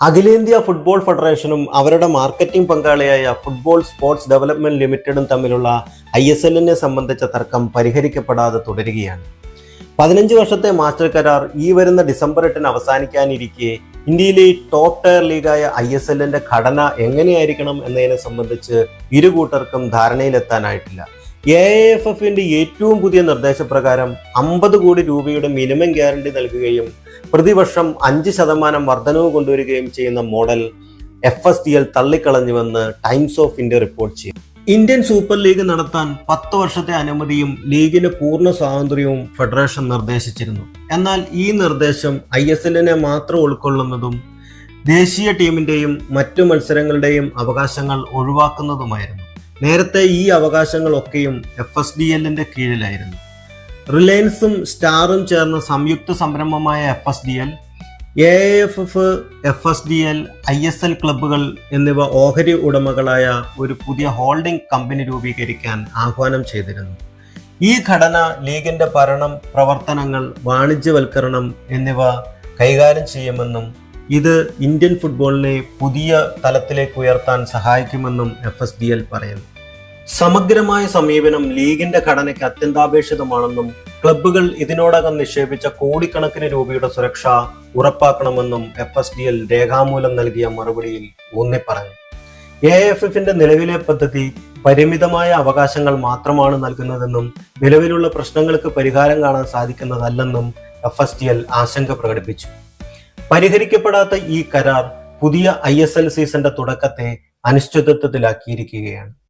അഖിലേന്ത്യാ ഫുട്ബോൾ ഫെഡറേഷനും അവരുടെ മാർക്കറ്റിംഗ് പങ്കാളിയായ ഫുട്ബോൾ സ്പോർട്സ് ഡെവലപ്മെന്റ് ലിമിറ്റഡും തമ്മിലുള്ള ഐ എസ് എല്ലിനെ സംബന്ധിച്ച തർക്കം പരിഹരിക്കപ്പെടാതെ തുടരുകയാണ്. പതിനഞ്ച് വർഷത്തെ മാസ്റ്റർ കരാർ ഈ വരുന്ന ഡിസംബർ എട്ടിന് അവസാനിക്കാനിരിക്കെ ഇന്ത്യയിലെ ടോപ്പ് ടയർ ലീഗായ ഐ എസ് എല്ലിന്റെ ഘടന എങ്ങനെയായിരിക്കണം എന്നതിനെ സംബന്ധിച്ച് ഇരു കൂട്ടർക്കും ധാരണയിലെത്താനായിട്ടില്ല. എ എഫ് എഫിന്റെ ഏറ്റവും പുതിയ നിർദ്ദേശപ്രകാരം അമ്പത് കോടി രൂപയുടെ മിനിമം ഗ്യാരണ്ടി നൽകുകയും പ്രതിവർഷം അഞ്ച് ശതമാനം വർധനവ് കൊണ്ടുവരികയും ചെയ്യുന്ന model F S D L തള്ളിക്കളഞ്ഞുവെന്ന് Times of India report ചെയ്തു. ഇന്ത്യൻ സൂപ്പർ ലീഗ് നടത്താൻ പത്ത് വർഷത്തെ അനുമതിയും ലീഗിന് പൂർണ സ്വാതന്ത്ര്യവും ഫെഡറേഷൻ നിർദ്ദേശിച്ചിരുന്നു. എന്നാൽ ഈ നിർദ്ദേശം ഐ എസ് എല്ലിനെ മാത്രം ഉൾക്കൊള്ളുന്നതും ദേശീയ ടീമിന്റെയും മറ്റു മത്സരങ്ങളുടെയും അവകാശങ്ങൾ ഒഴിവാക്കുന്നതുമായിരുന്നു. നേരത്തെ ഈ അവകാശങ്ങളൊക്കെയും എഫ് എസ് ഡി എല്ലിന്റെ കീഴിലായിരുന്നു. റിലയൻസും സ്റ്റാറും ചേർന്ന സംയുക്ത സംരംഭമായ F S D L A F F F S D L I S L ക്ലബ്ബുകൾ എന്നിവ ഓഹരി ഉടമകളായ ഒരു പുതിയ ഹോൾഡിംഗ് കമ്പനി രൂപീകരിക്കാൻ ആഹ്വാനം ചെയ്തിരുന്നു. ഈ ഘടന ലീഗിന്റെ ഭരണം പ്രവർത്തനങ്ങൾ വാണിജ്യവൽക്കരണം എന്നിവ കൈകാര്യം ചെയ്യുമെന്നും ഇത് ഇന്ത്യൻ ഫുട്ബോളിനെ പുതിയ തലത്തിലേക്ക് ഉയർത്താൻ സഹായിക്കുമെന്നും എഫ് എസ് ഡി എൽ പറയുന്നു. സമഗ്രമായ സമീപനം ലീഗിന്റെ ഘടനയ്ക്ക് അത്യന്താപേക്ഷിതമാണെന്നും ക്ലബ്ബുകൾ ഇതിനോടകം നിക്ഷേപിച്ച കോടിക്കണക്കിന് രൂപയുടെ സുരക്ഷ ഉറപ്പാക്കണമെന്നും എഫ് എസ് ഡി എൽ രേഖാമൂലം നൽകിയ മറുപടിയിൽ ഊന്നി പറഞ്ഞു എ എഫ് എഫിന്റെ നിലവിലെ പദ്ധതി പരിമിതമായ അവകാശങ്ങൾ മാത്രമാണ് നൽകുന്നതെന്നും നിലവിലുള്ള പ്രശ്നങ്ങൾക്ക് പരിഹാരം കാണാൻ സാധിക്കുന്നതല്ലെന്നും എഫ് എസ് ഡി എൽ ആശങ്ക പ്രകടിപ്പിച്ചു. പരിഹരിക്കപ്പെടാത്ത ഈ കരാർ പുതിയ ഐ എസ് എൽ സീസന്റെ തുടക്കത്തെ അനിശ്ചിതത്വത്തിലാക്കിയിരിക്കുകയാണ്.